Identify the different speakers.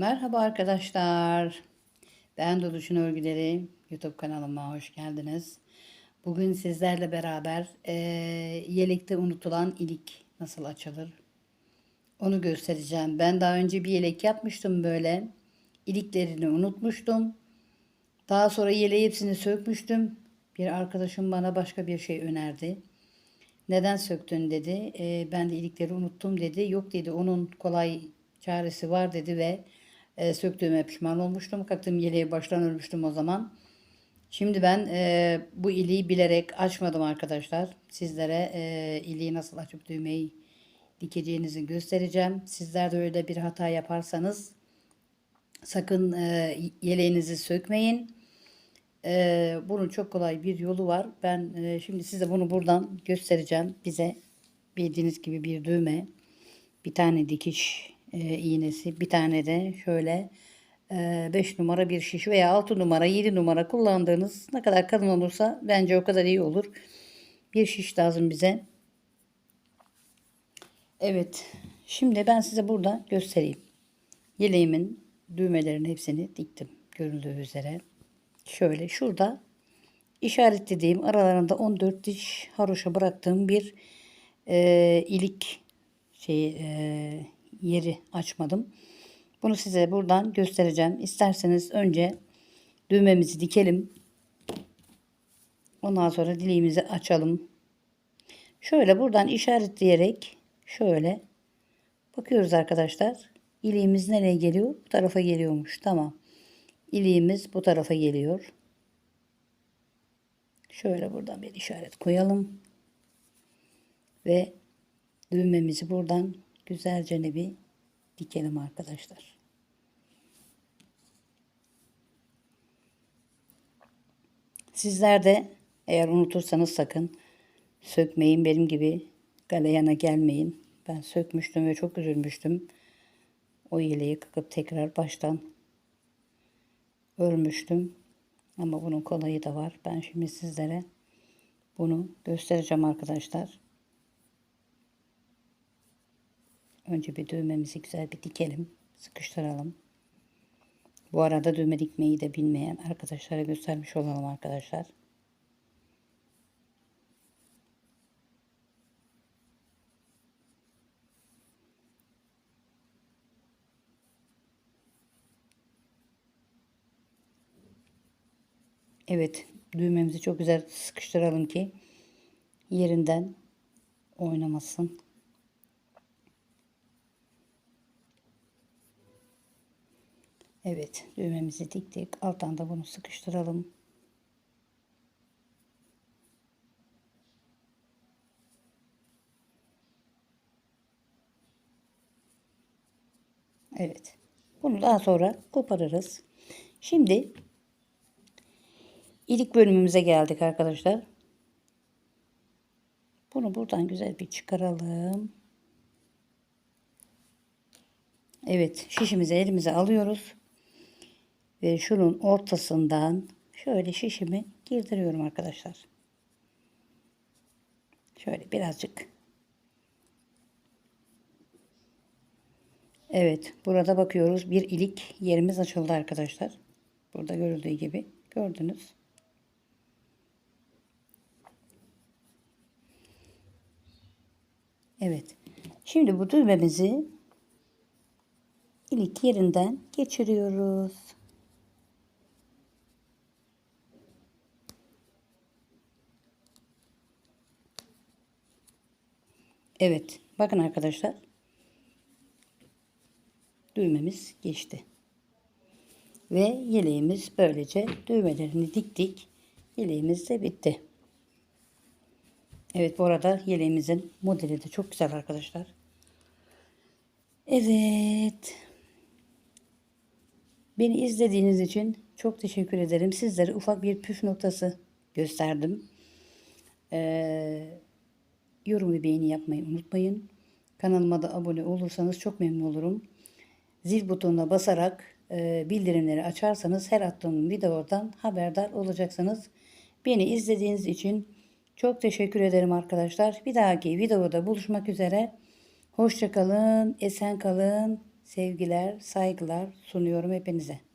Speaker 1: Merhaba arkadaşlar. Ben Doluş'un Örgüleri YouTube kanalıma hoş geldiniz. Bugün sizlerle beraber eee, yelekte unutulan ilik nasıl açılır onu göstereceğim. Ben daha önce bir yelek yapmıştım böyle. İliklerini unutmuştum. Daha sonra yeleği hepsini sökmüştüm. Bir arkadaşım bana başka bir şey önerdi. Neden söktün dedi. "E, ben de ilikleri unuttum dedi. Yok dedi onun kolay çaresi var dedi ve e, söktüğüme pişman olmuştum. Kalktım yeleği baştan örmüştüm o zaman. Şimdi ben e, bu iliği bilerek açmadım arkadaşlar. Sizlere e, iliği nasıl açıp düğmeyi dikeceğinizi göstereceğim. Sizler de öyle bir hata yaparsanız sakın e, yeleğinizi sökmeyin. Ee, bunun çok kolay bir yolu var. Ben e, şimdi size bunu buradan göstereceğim. Bize bildiğiniz gibi bir düğme, bir tane dikiş e, iğnesi, bir tane de şöyle 5 numara bir şiş veya 6 numara, 7 numara kullandığınız ne kadar kalın olursa bence o kadar iyi olur. Bir şiş lazım bize. Evet. Şimdi ben size burada göstereyim. Yeleğimin düğmelerin hepsini diktim. Görüldüğü üzere şöyle şurada işaretlediğim aralarında 14 diş haroşa bıraktığım bir e, ilik şey e, yeri açmadım. Bunu size buradan göstereceğim. İsterseniz önce düğmemizi dikelim. Ondan sonra dileğimizi açalım. Şöyle buradan işaretleyerek şöyle bakıyoruz arkadaşlar. İliğimiz nereye geliyor? Bu tarafa geliyormuş. Tamam. İliğimiz bu tarafa geliyor. Şöyle buradan bir işaret koyalım. Ve düğmemizi buradan güzelce bir dikelim arkadaşlar. Sizler de eğer unutursanız sakın sökmeyin. Benim gibi galeyana gelmeyin. Ben sökmüştüm ve çok üzülmüştüm. O yeleği kakıp tekrar baştan örmüştüm. Ama bunun kolayı da var. Ben şimdi sizlere bunu göstereceğim arkadaşlar. Önce bir düğmemizi güzel bir dikelim. Sıkıştıralım. Bu arada düğme dikmeyi de bilmeyen arkadaşlara göstermiş olalım arkadaşlar. Evet düğmemizi çok güzel sıkıştıralım ki yerinden oynamasın. Evet düğmemizi diktik. Alttan da bunu sıkıştıralım. Evet. Bunu daha sonra koparırız. Şimdi İlik bölümümüze geldik arkadaşlar. Bunu buradan güzel bir çıkaralım. Evet şişimizi elimize alıyoruz. Ve şunun ortasından şöyle şişimi girdiriyorum arkadaşlar. Şöyle birazcık. Evet burada bakıyoruz bir ilik yerimiz açıldı arkadaşlar. Burada görüldüğü gibi gördünüz. Evet. Şimdi bu düğmemizi ilik yerinden geçiriyoruz. Evet. Bakın arkadaşlar. Düğmemiz geçti. Ve yeleğimiz böylece düğmelerini diktik. Yeleğimiz de bitti. Evet bu arada yeleğimizin modeli de çok güzel arkadaşlar. Evet. Beni izlediğiniz için çok teşekkür ederim. Sizlere ufak bir püf noktası gösterdim. Ee, yorum ve beğeni yapmayı unutmayın. Kanalıma da abone olursanız çok memnun olurum. Zil butonuna basarak e, bildirimleri açarsanız her attığım videodan haberdar olacaksınız. Beni izlediğiniz için çok teşekkür ederim arkadaşlar. Bir dahaki videoda buluşmak üzere. Hoşçakalın, esen kalın, sevgiler, saygılar sunuyorum hepinize.